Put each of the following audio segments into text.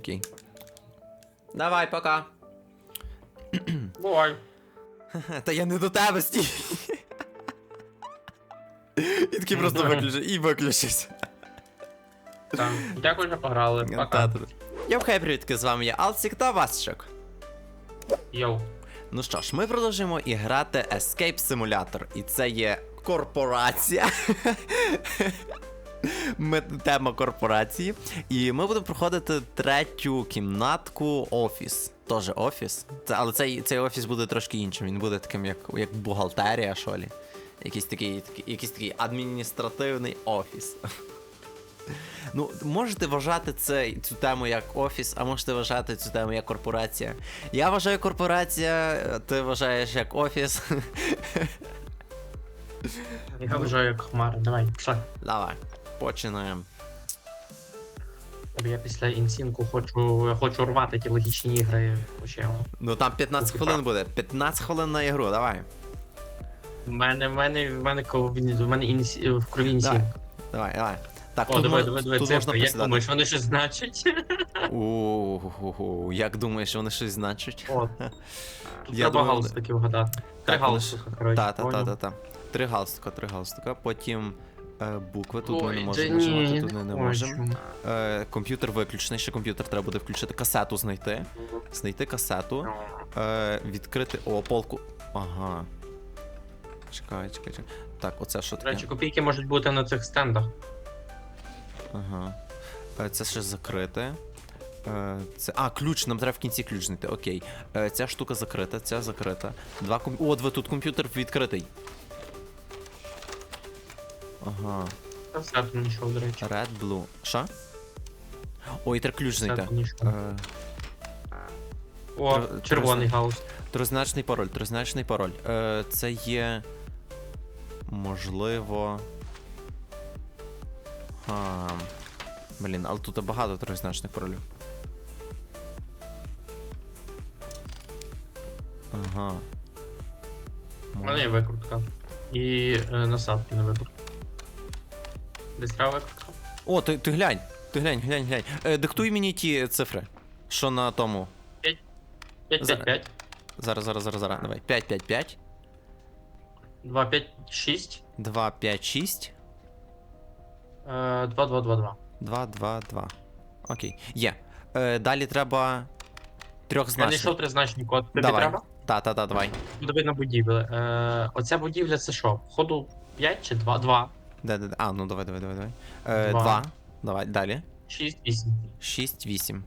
Окей. Давай, пока. Бувай. Та я не до тебе стій. І такий просто виключив і виключився. Так. Дякую, що пограли. Пока. Йоу, хай привітки, з вами я Алсік та Васчик. Йоу. Ну що ж, ми продовжуємо і грати Escape Simulator. І це є корпорація. Тема корпорації. І ми будемо проходити третю кімнатку офіс. Тоже офіс. Це, але цей, цей офіс буде трошки іншим. Він буде таким, як, як бухгалтерія, що лі. Якийсь такий, такий, якийсь такий адміністративний офіс. Ну, можете вважати це, цю тему як офіс, а можете вважати цю тему як корпорація. Я вважаю корпорація, ти вважаєш як офіс. Я вважаю як хмара. Давай, пішли. Давай, починаємо. Я після інсінку хочу, хочу рвати ті логічні ігри. Ну там 15 хвилин так. буде. 15 хвилин на ігру, давай. В мене, в мене, в мене, в мене інсі, в крові інсінк. Давай. Давай, давай. Так, О, тут, давай, давай, давай, тут цифри. можна Як думаєш, вони щось значать? Ууу, як думаєш, вони щось значать? От. Тут Я треба галстуки вгадати. Три галстука, коротше. Та, та, та, та, та. Три галстука, три галстука. Потім е, букви тут ми не можемо да нажимати, ні, тут ми не хочу. можемо. Е, комп'ютер виключений, ще комп'ютер треба буде включити, касету знайти. Знайти касету. Е, відкрити. О, полку. Ага. Чекай, чекай, чекай. Так, оце що До речі, копійки можуть бути на цих стендах. Ага. Е, це ще закрите. Е, це... А, ключ, нам треба в кінці ключ знайти. Окей. Е, ця штука закрита, ця закрита. Два ком... О, ви тут комп'ютер відкритий. Ага. Та нічого, до речі. Red, blue. Що? Ой, треба ключ знайти. Е, О, тр- червоний гаус. тризначний пароль, тризначний пароль. Е, це є. Можливо. А, блін, але тут багато тризначних паролів. Ага. У мене є викрутка. І е, насадки на викрутку. Десь треба? О, ти, ти глянь. Ти глянь, глянь, глянь. Е, диктуй мені ті цифри. Що на тому. 5, 5, Зараз. 5, 5. Зараз, зараз, зараз, зараз. Давай. 5, 5, 5. 2, 5, 6. 2, 5, 6. Е, 2, 2, 2, 2. 2, 2, 2. Окей. Є. Е, далі треба Я трьохзначний. знайшов тризначний код. Тобі Давай. треба? Та, та, та, давай. Подиви на будівлі. Е, оця будівля це що? Ходу 5 чи 2? 2. Де, де, де? А, ну давай, давай, давай, давай. Е, Два. 2. Давай, далі. 6, 8. 6, 8.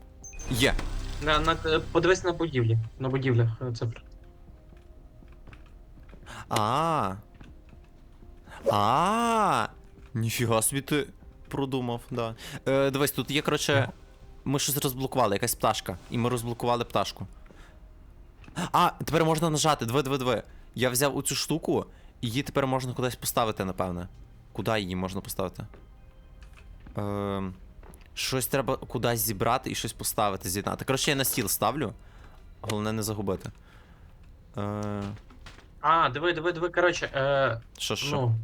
Є. На, на, е, подивись на будівлі. На будівлях е. А. А. Ніфіга собі ти продумав, да. Е, дивись, тут є, коротше. Ми щось розблокували, якась пташка. І ми розблокували пташку. А, тепер можна нажати. Диви, диви, диви. Я взяв оцю штуку, і її тепер можна кудись поставити, напевне. Куди її можна поставити? Ем, щось треба кудись зібрати і щось поставити, з'єднати. Коротше, я на стіл ставлю. Головне не загубити. Е, А, диви, диви, диви, коротше, е, що, що? ну.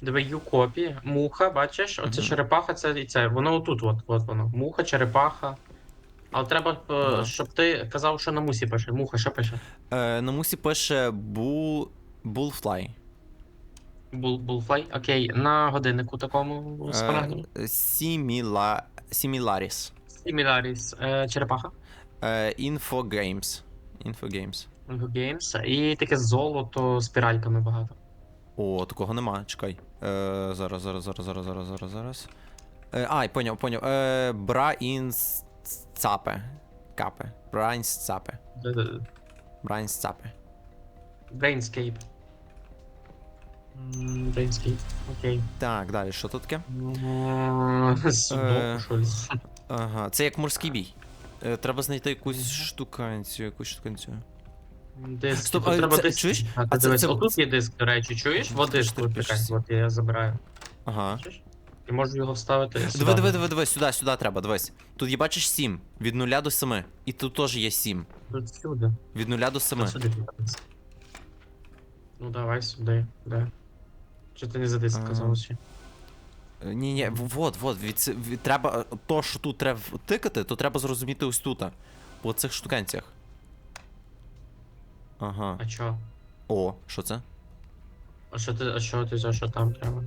Диви, юкопі, муха, бачиш? Оце Мгм. черепаха, це і це. Воно отут, от, от воно. Муха, черепаха. Але треба, е, Ага. щоб ти казав, що на мусі пише. Муха, що пише? Е, на мусі пише Bull... Bullfly. Бул, булфлай. Окей, на годиннику такому. Е, Similar... Similaris. Similaris, е, черепаха. Е, Infogames. Infogames. Games. І таке золото з спіральками багато. О, такого нема, чекай. Е, зараз, зараз, зараз, зараз, зараз, зараз, зараз. Е, ай, поняв, поняв. Е, Цапе. Капе. Brains Цапе. Е, Brains Цапе. Brainscape. Окей. Так, далі, що тут таке? Судоку, Е, щось. Ага, це як морський бій. Е, треба знайти якусь штуканцю, якусь штуканцю. Диск. Стоп, Тут а треба це- диск. чуєш? А, А це- дивись, це- отут є диск, до речі, чуєш? Вот диск, от от я забираю. Ага. Бачиш? І можу його вставити. сюди. Диви, диви, диви, диви, сюди, сюди треба, дивись. Тут є, бачиш 7. Від 0 до 7. І тут теж є 7. Тут сюди. Від 0 до 7. Сюди. Ну давай сюди, да. Чи ти не за диск Ага. казав ще? Е, Ні, ні, вот, вот, від, ц- від, треба. е, То, що тут треба тикати, то треба зрозуміти ось тут. По цих штукенцях. Ага. А чо? О, що це? А що ти, а що ти за що там треба?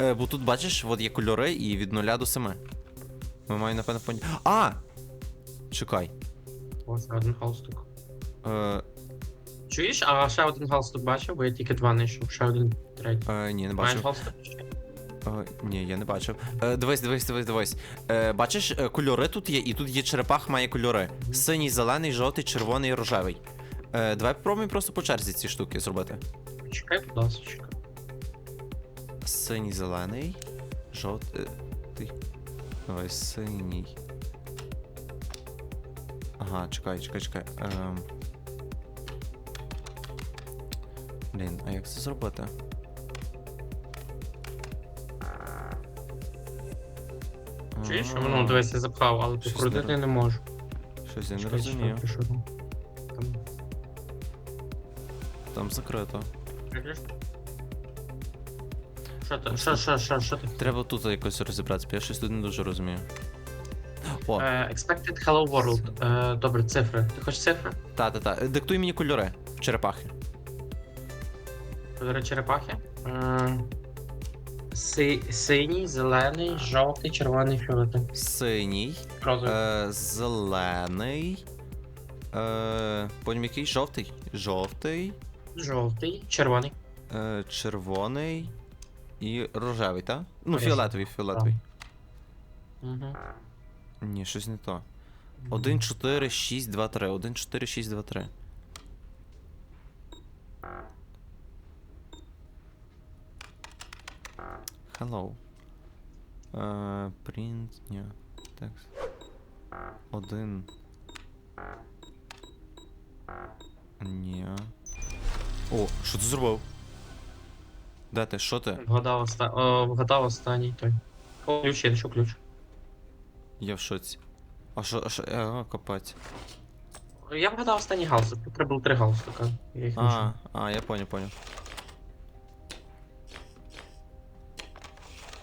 Е, бо тут бачиш, от є кольори і від 0 до 7. Ми маємо, напевно, поняти. А! Чекай. О, ще один галстук. Е, Чуєш, а ще один галстук бачив, бо я тільки два знайшов, ще один третій. е, ні, не Маєш бачив. галстук? Ще? Е, ні, я не бачив. Е, дивись, дивись, дивись, дивись. Е, бачиш, е, кольори тут є, і тут є черепах, має кольори. Синій, зелений, жовтий, червоний рожевий. Е, давай попробуємо просто по черзі ці штуки зробити. Чекай, будь ласка. Синій, зелений, жовтий. Давай, синій. Ага, чекай, чекай, чекай. Ем... Блін, а як це зробити? Чуєш? А, Ну, дивись, я запхав, але Щось покрутити не не можу. Щось я не Чекай, розумію. що там? Там. Там закрито. Що ти? Що, що, що, що ти? Треба тут якось розібратися, бо я щось тут не дуже розумію. О, Е, expected Hello World. Е, добре, цифри. Ти хочеш цифри? та-та-та. Диктуй мені кольори черепахи. Кольори черепахи. Си, синій, зелений, жовтий, червоний, фіолетовий. Синій, Розовий. е, зелений. Е, потім який? Жовтий. Жовтий, Жовтий, червоний. е, червоний і рожевий, так? Ну, Рожевий, фіолетовий, фіолетовий. Угу. Ні, щось не то. 1, 4, 6, 2, 3. 1, 4, 6, 2, 3. Hello. Е, print, ні. Текст. Один. Ні. О, що ти зробив? Де ти? Що ти? Вгадав, оста... О, вгадав останній той. О, ключ, є, що ключ. Я в шоці. А що, а що, а, копать. Я вгадав останній галстук. Тут треба було три галстука. Я їх А, а, я понял, понял.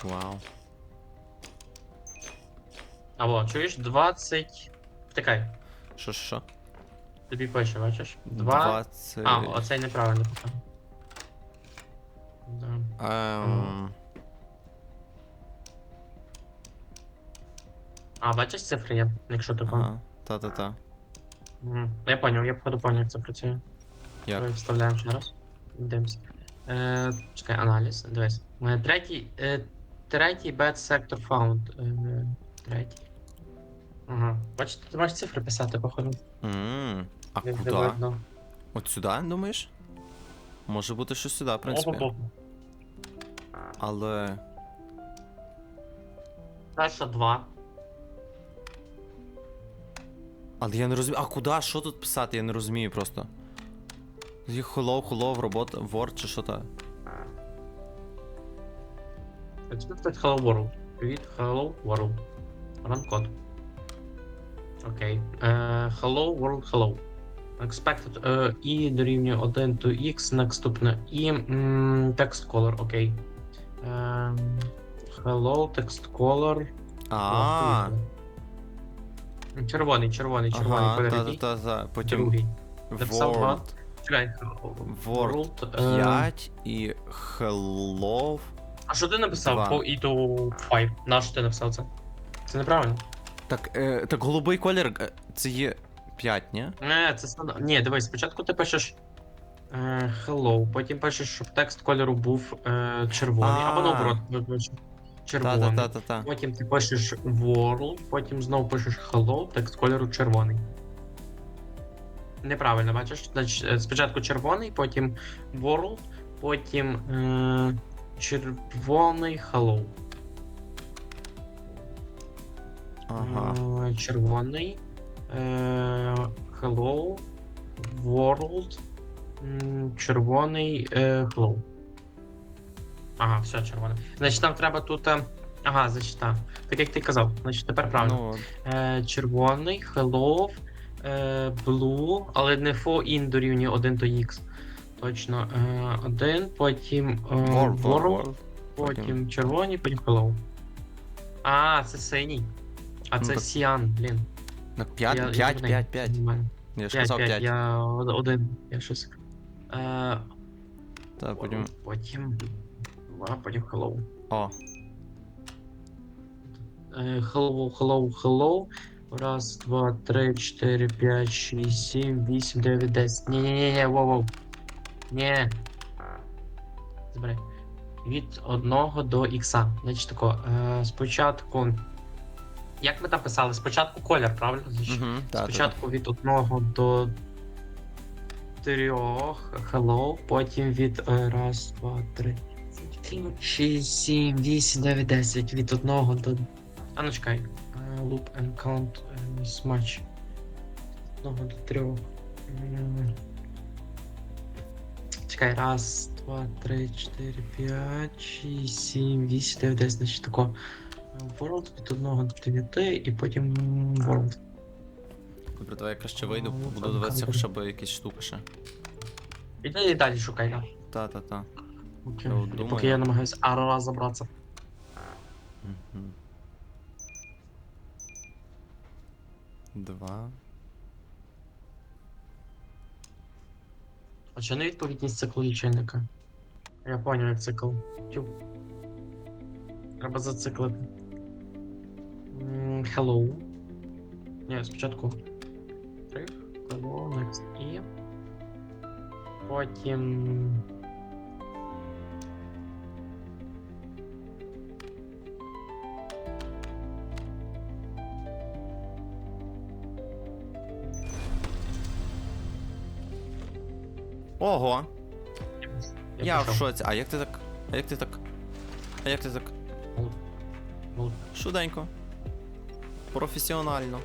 Вау. Або, чуєш, 20. Втикай. Що, що, що? Тобі пише, бачиш? 2. 20... А, оцей неправильно писав. Да. Ем... А, бачиш цифри є, якщо тако. Ага, та-та-та. Мгм. Я поняв, я походу поняв, як це працює. Як? Давай Вставляємо ще раз. Дивимося. Е, чекай, аналіз. Дивись. Е, Третій, е, третій bad sector found. Е, третій. Ага. Бачите, ти можеш цифри писати, походу. Ммм, а Де- де куди? видно. От сюди, думаєш? Може бути щось сюди, в принципі. Опа-па. Але... Перша два. Але я не розумію. А куди? Що тут писати? Я не розумію просто. Є hello, hello, робота, Word чи що то? Expected Hello World. Привіт, Hello World. Run код. Окей. Е, hello World Hello. Expected е, і дорівнює 1 to x, наступне і м, text color, окей. Ем, hello, text color. А, Червоний, червоний, червоний ага, колір. та-та-та. Потім Другий. Написав два. Word. Чекай. Word е, 5 і hello. А що ти написав Два. по e to 5? На що ти написав це? Це неправильно. Так, е, так голубий колір е, це є 5, ні? Не, це стан... Ні, дивись, спочатку ти пишеш е, hello, потім пишеш, щоб текст кольору був е, червоний, А. або наоборот, вибач, червоний. Та-та-та-та-та. Потім ти пишеш world, потім знову пишеш hello, текст кольору червоний. Неправильно, бачиш? Значить, е, спочатку червоний, потім world, потім е, червоний hello. Ага. Е, Червоний. Е, Hello. World. м, Червоний. е, Hello. Ага, все червоне. Значить, нам треба тут. е, Ага, значить, так. Так як ти казав, значить тепер правильно. Ну, Е, червоний, hello, е, blue, але не for in дорівнює 1 до x. Точно. Е, один, потім е, world, потім червоний, потім hello. А, це синій. А Ну, це Сіан, блін. На Я- 5, я 5, 5, 5. Я ж казав 5. я один. Я щось. Е, Так, потім. Потім. А, потім hello. О, Hello, hello, hello. Раз, два, три, чотири, п'ять, шість, сім, вісім, дев'ять, десять. Ні, ні, ні. Забирай. Від 1 до ікса. Значить тако, е, спочатку. Як ми там писали? Спочатку колір, правильно? Угу, та, спочатку та, від 1 до 3. Hello, потім від 1, 2, 3, 6, 7, 8, 9, 10. Від 1 до. А ну чекай. Е, loop and count е, match. 1 до 3. Чекай, раз, два, три, чотири, п'ять, шість, сім, вісім, дев'ять, десять. Значить тако. World від одного до дев'яти і потім World. Добре, давай я краще вийду, Ну, буду там дивитися хоча б якісь штуки ще. Іди і далі шукай, да. Та, та, та. Окей. Я от думаю. Поки я намагаюся ара забратися. Мгм. Два. А не відповідність циклу лічильника? Я поняв, як цикл. Тю. Треба зациклити. М, Hello. Ні, спочатку. Hello, next. І. Потім. Ого! Я в пішов. шоці. А як ти так? А як ти так? А як ти так? Ну, Швиденько. Професіонально.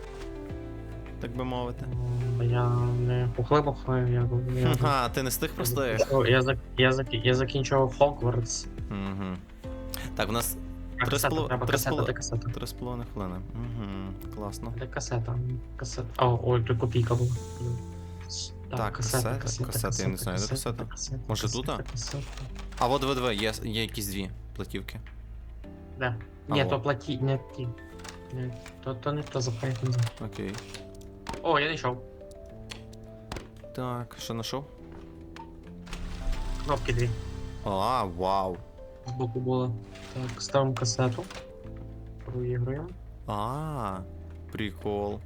Так би мовити. м, Я не поглибав, я, я, я, Ха, ти не з тих простих. я, зак- я, зак- я закінчував Hogwarts. Угу. Так, у нас А Три з касета, поло- треба три з касета, поло- де касета. три з половиною хвилини. Угу. Класно. Де касета? Касета. О, ой, тут копійка була. Так, касета, касета, я не знаю, де касета? Може, тут, а? Касета. А от диви, диви, є, є якісь дві платівки. Де? Ні, Алло. то платі, не ті. Не, то, то не то запхай не знаю. Окей. О, я знайшов. Так, що знайшов? Кнопки дві. А, вау. Збоку було. Так, ставимо касету. Проігруємо. А, прикол.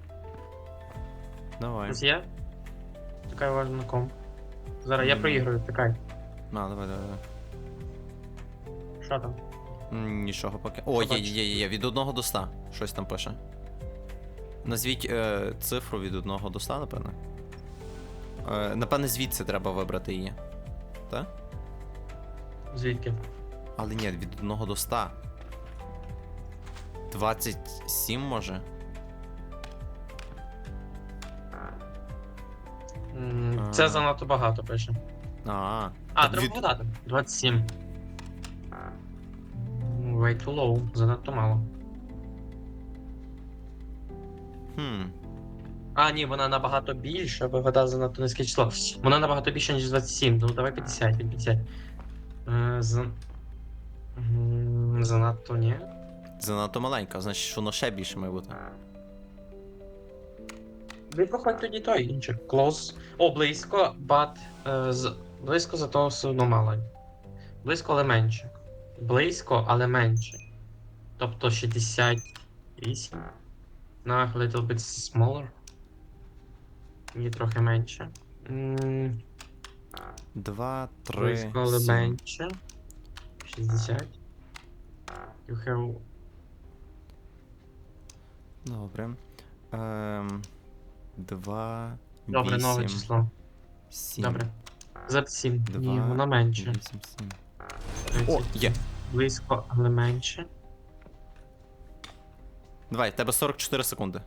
Давай. Ось є. Чекай уважно на ком. Зараз я Мгм. проігрую, чекай. На, давай, давай, давай. Що там? М, Нічого поки. О, є, Побачиш. є, є, є, від 1 до 100. Щось там пише. Назвіть е, цифру від 1 до 100, напевне. Е, напевне, звідси треба вибрати її. Звідки? Але ні, від 1 до 100. 27 може? М, А. Це занадто багато пише. А, А, Так треба від- вгадати. 27. Way too low, занадто мало. хм. А, ні, вона набагато більша, вигадав занадто низьке число. Вона набагато більша, ніж 27. Ну давай 50, від 50. Е, за... М, Занадто ні. Занадто маленька, значить воно ще більше має бути. Ви проходь тоді той інший. Close. О, близько, but. Е, з... Близько, зато все одно мало. Близько, але менше. Близько, але менше. Тобто 68. На little bit smaller. Ні, трохи менше. М, 2, 3, Близько, але 7. менше. 60. You have... Добре. Ем, 2, Добре, нове 8, число. 7. Добре. За 7. Ні, Два, воно менше. 8, 7. О, є. Близько, але менше. Давай, в тебе 44 секунди.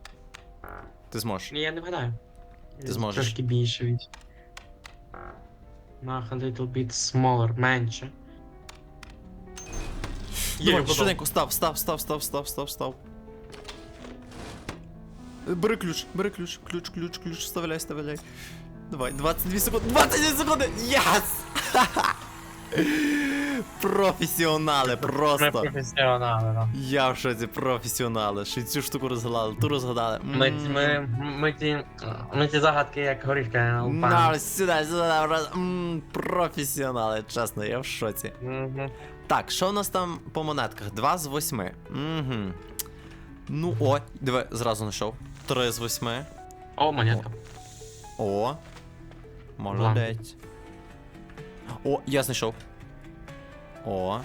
Ти зможеш. Ні, я не вгадаю. Ти зможеш. Трошки більше від. На a little bit smaller, менше. Є, Давай, вгадав. швиденько, став, став, став, став, став, став, став. Е, Бери ключ, бери ключ, ключ, ключ, ключ, вставляй, вставляй. Давай, 22 секунди, 22 секунди! Яс! Професіонали, просто. професіонали, да. Я в шоці, професіонали. Ще й цю штуку розгадали, ту розгадали. Ми, ми, ми, ті, ми ті загадки, як горішки, На, сюди, сюди, раз. М, професіонали, чесно, я в шоці. Так, що у нас там по монетках? Два з восьми. Угу. Ну, о, диви, зразу знайшов. Три з восьми. О, монетка. О. Молодець. О, я знайшов. О.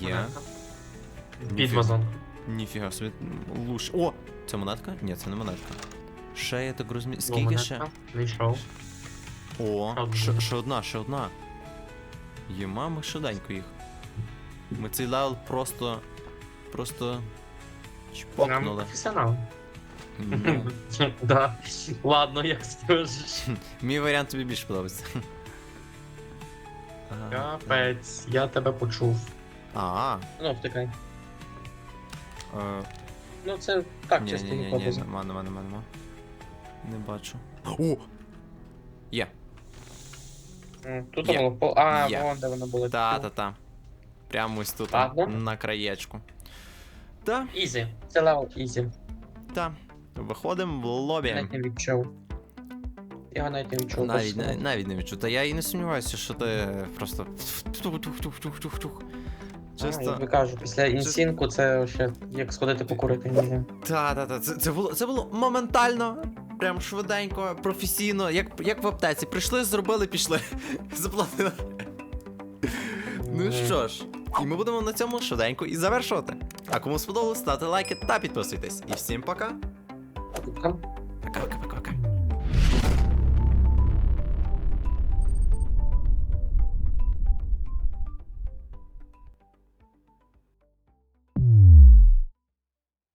Є. Монетка. Під Ніфіга. вазон. Ніфіга собі. м, Луч. О! Це монетка? Ні, це не монетка. Ще я так розумію. Скільки ще? Вийшов. О, ще, ще одна, ще одна. Єма, ми швиденько їх. Ми цей левел просто. Просто. Нам Чпокнули. професіонал. Да. Ладно, як скажеш. Мій варіант тобі більше подобається. Ага, Капець, я тебе почув. А, Ну, втикай. е, Ну, це так, ні, чисто ні, ні, ні, гіпотеза. нема, нема, нема, нема. Не бачу. О! Є. М, Тут Є. по. А, Є. вон де воно було. Та, та, та. Прямо ось тут, на краєчку. Та, Ізі. Це левел ізі. та. Виходимо в лобі. Навіть не відчув. Я навіть не відчув. Навіть, не- навіть не відчув. Та я і не сумніваюся, що ти просто. Чисто. тобі кажу, після інсінку це ще як сходити покурити ніде. Та, та, та. Це, це було це було моментально, прям швиденько, професійно, як, як в аптеці. Прийшли, зробили, пішли. Заплатили. Ну що ж, і ми будемо на цьому швиденько і завершувати. А кому сподобалось, ставте лайки та підписуйтесь. І всім пока. Там Пока-пока-пока.